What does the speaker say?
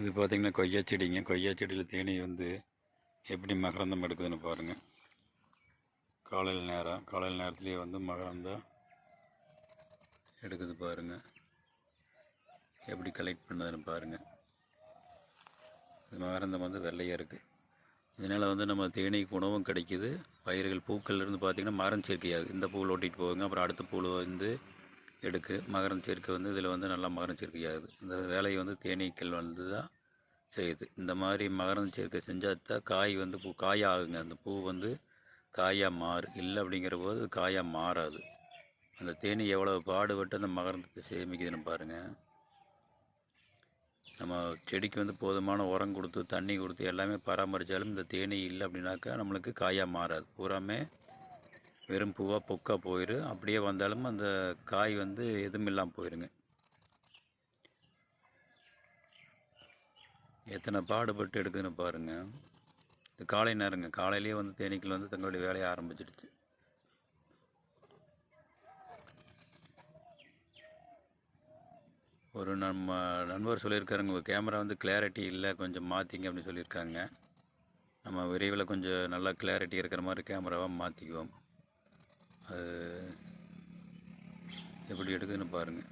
இது பார்த்திங்கன்னா கொய்யா செடிங்க. கொய்யா செடியில் தேனி வந்து எப்படி மகரந்தம் எடுக்குதுன்னு பாருங்கள் காலையில் நேரம் காலையில் நேரத்துலேயே வந்து மகரந்தம் எடுக்குது பாருங்கள் எப்படி கலெக்ட் பண்ணுதுன்னு பாருங்கள் இது மகரந்தம் வந்து வெள்ளையாக இருக்குது இதனால் வந்து நம்ம தேனீக்கு உணவும் கிடைக்கிது. பயிர்கள் பூக்கள்லேருந்து பார்த்திங்கன்னா மரம் சேர்க்கையாகுது. இந்த பூவில் ஒட்டிகிட்டு போகுங்க. அப்புறம் அடுத்த பூவில் வந்து எடுக்கு மகரம் சேர்க்கை வந்து இதில் வந்து நல்லா மகரம் சேர்க்கையாகுது இந்த வேலையை வந்து தேனீக்கள் வந்து தான் செய்யுது. இந்த மாதிரி மகரம் சேர்க்கை செஞ்சால் தான் காய் வந்து பூ காயாகுங்க அந்த பூ வந்து காயாக மாறு. இல்லை அப்படிங்கிற போது காயாக மாறாது. அந்த தேனி எவ்வளோ பாடுபட்டு அந்த மகரந்தத்தை சேமிக்குதுன்னு பாருங்கள் நம்ம செடிக்கு வந்து போதுமான உரம் கொடுத்து தண்ணி கொடுத்து எல்லாமே பராமரித்தாலும் இந்த தேனி இல்லை அப்படின்னாக்கா நம்மளுக்கு காயாக மாறாது. பூராமே வெறும் பூவாக பொக்காக போயிடும் அப்படியே வந்தாலும் அந்த காய் வந்து எதுவும் இல்லாமல் போயிடுங்க எத்தனை பாடுபட்டு எடுக்குதுன்னு பாருங்கள் இது காலை நேரங்க. காலையிலேயே வந்து தேனீக்கள் வந்து தங்களுடைய வேலையை ஆரம்பிச்சிடுச்சு. ஒரு நம்ம நண்பர் சொல்லியிருக்காருங்க. உங்கள் கேமரா வந்து கிளாரிட்டி இல்லை கொஞ்சம் மாற்றிங்க அப்படின்னு சொல்லியிருக்காங்க. நம்ம விரைவில் கொஞ்சம் நல்லா கிளாரிட்டி இருக்கிற மாதிரி கேமராவாக மாற்றிக்குவோம் அது எப்படி எடுக்குதுன்னு பாருங்கள்